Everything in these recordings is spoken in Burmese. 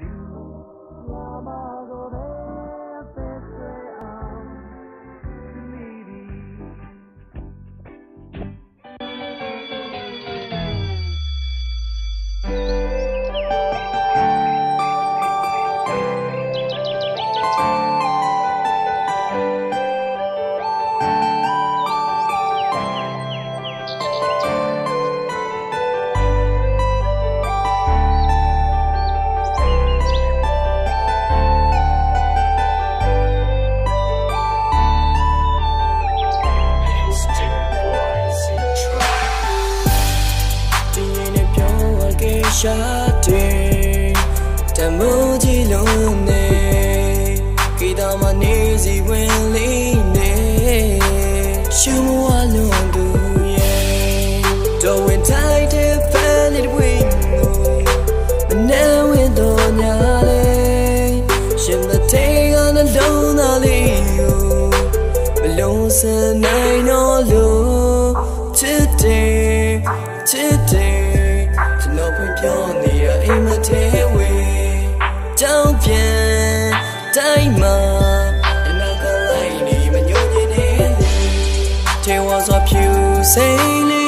ဒီ ရှာတဲ့တမိုးကြီးလုံးနဲ့ကိတာမနေစီဝင်လေးနဲ့ရှုံးဝလုံးသူရဲ့တော်ဝင်တိုင်းတဲ့ဖန်လေးဝင်းကိုမနှမ်းဝင်တော့ညာလေရှင်မသေးကနှလုံးသားလေးကိုမလုံးစနိုင်တော့လို့ချစ်တယ်ချစ်တယ် ကျွန်တော်ဖွင့်ပြောနေရအိမ်မထဲဝေကြောင်ပြန်တိုင်းမှာအနာကလိုက်နေမညို့ညင်နေလေတေဝါစွာဖြူစိမ့်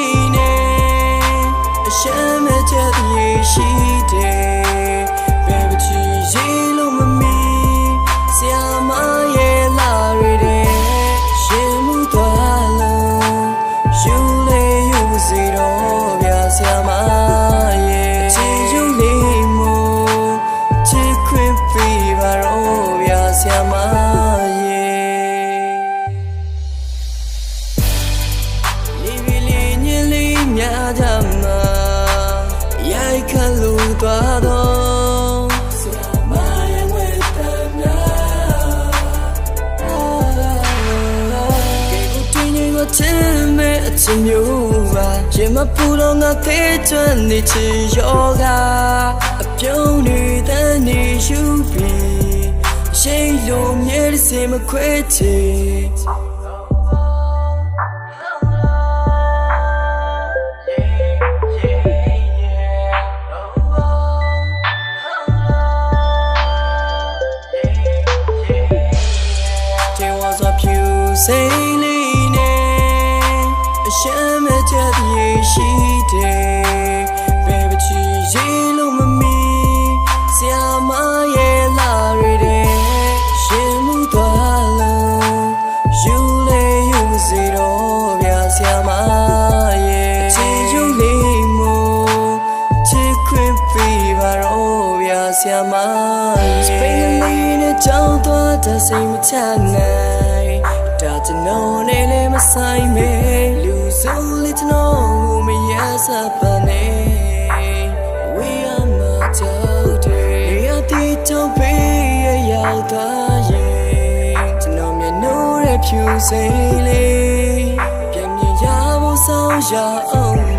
ကိုတင်းရင်ကိုချင်မဲ့အချင်မျိုးပါရင်မပူတော့ငါသေးချွမ်းနေချင်ယောဂအပြုံးနေတဲ့နေယူပြီးရှိန်လုံးမြဲတဲ့စင်မခွဲချင်တေ ဆရာမရဲ့စပိန်လေးနဲ့ကြောင်းသွားတဲ့စိတ်မချနိုင်ဒါကျွန်တော်နဲ့လည်းမဆိုင်မဲလူစုလေးကျွန်တော်ကိုမရစပါနဲ့ We are my daughter ရတဲ့တော့ဘေးရရောက်သွားရင်ကျွန်တော်မျက်နှာရဲ့ဖြူစိမ့်လေးပြန်မြင်ရဖို့ဆောင်ရအောင်